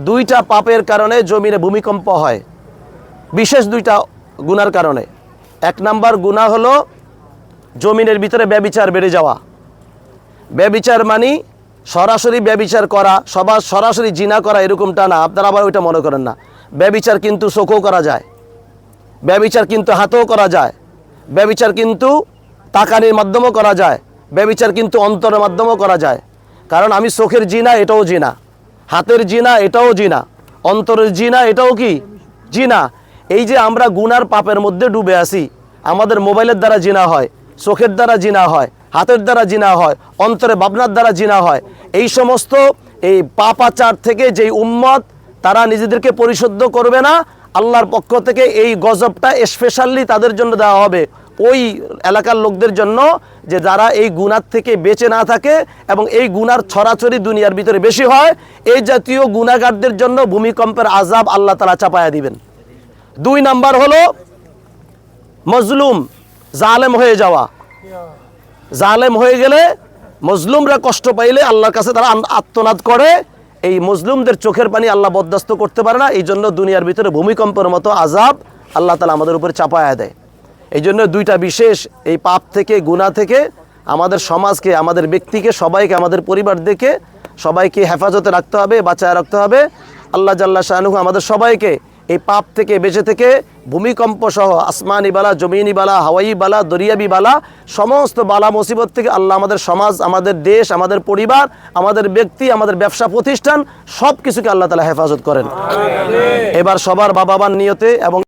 দুইটা পাপের কারণে জমিনে ভূমিকম্প হয়। বিশেষ দুইটা গুনার কারণে। এক নাম্বার গুণা হলো জমিনের ভিতরে ব্যবিচার বেড়ে যাওয়া। ব্যবিচার মানি সরাসরি ব্যবিচার করা, সবার সরাসরি জিনা করা এরকমটা না, আপনারা আবার ওইটা মনে করেন না। ব্যবিচার কিন্তু চোখেও করা যায়। ব্যবিচার কিন্তু হাতেও করা যায়। ব্যবিচার কিন্তু তাকানির মাধ্যমেও করা যায়। ব্যবিচার কিন্তু অন্তরের মাধ্যমেও করা যায়। কারণ আমি চোখের জিনা, এটাও জিনা। হাতের জিনা এটাও জিনা। অন্তরের জিনা এটাও কি? জিনা। এই যে আমরা গুনার পাপের মধ্যে ডুবে আসি আমাদের মোবাইলের দ্বারা জিনা হয়, চোখের দ্বারা জিনা হয়, হাতের দ্বারা জিনা হয়, অন্তরে ভাবনার দ্বারা জিনা হয়, এই সমস্ত এই পাপাচার থেকে যেই উম্মত, তারা নিজেদেরকে পরিশুদ্ধ করবে না, আল্লাহর পক্ষ থেকে এই গজবটা স্পেশালি তাদের জন্য দেওয়া হবে। ওই এলাকার লোকদের জন্য যে যারা এই গুনার থেকে বেঁচে না থাকে এবং এই গুনার ছড়াছড়ি দুনিয়ার ভিতরে বেশি হয়, এই জাতীয় গুণাগারদের জন্য ভূমিকম্পের আজাব আল্লাহ তালা চাপায়া দিবেন। দুই নাম্বার হলো মজলুম, জালেম হয়ে যাওয়া। জালেম হয়ে গেলে মজলুমরা কষ্ট পাইলে আল্লাহর কাছে তারা আত্মনাদ করে। এই মজলুমদের চোখের পানি আল্লাহ বরদাস্ত করতে পারে না এই জন্য দুনিয়ার ভিতরে ভূমিকম্পের মতো আজাব আল্লাহ তালা আমাদের উপরে চাপায়া দেয়। এই জন্য দুইটা বিশেষ এই পাপ থেকে গুণা থেকে আমাদের সমাজকে আমাদের ব্যক্তিকে সবাইকে আমাদের পরিবার দেখে সবাইকে হেফাজতে রাখতে হবে বাঁচায় রাখতে হবে। আল্লাহ জাল্লা শাহনুহ আমাদের সবাইকে এই পাপ থেকে বেঁচে থেকে ভূমিকম্প সহ আসমানি বালা জমিনি বালা হাওয়াই বালা দরিয়াবি বালা সমস্ত বালা মুসিবত থেকে আল্লাহ আমাদের সমাজ আমাদের দেশ আমাদের পরিবার আমাদের ব্যক্তি আমাদের ব্যবসা প্রতিষ্ঠান সব কিছুকে আল্লাহ তালা হেফাজত করেন। এবার সবার বাবা নিয়তে এবং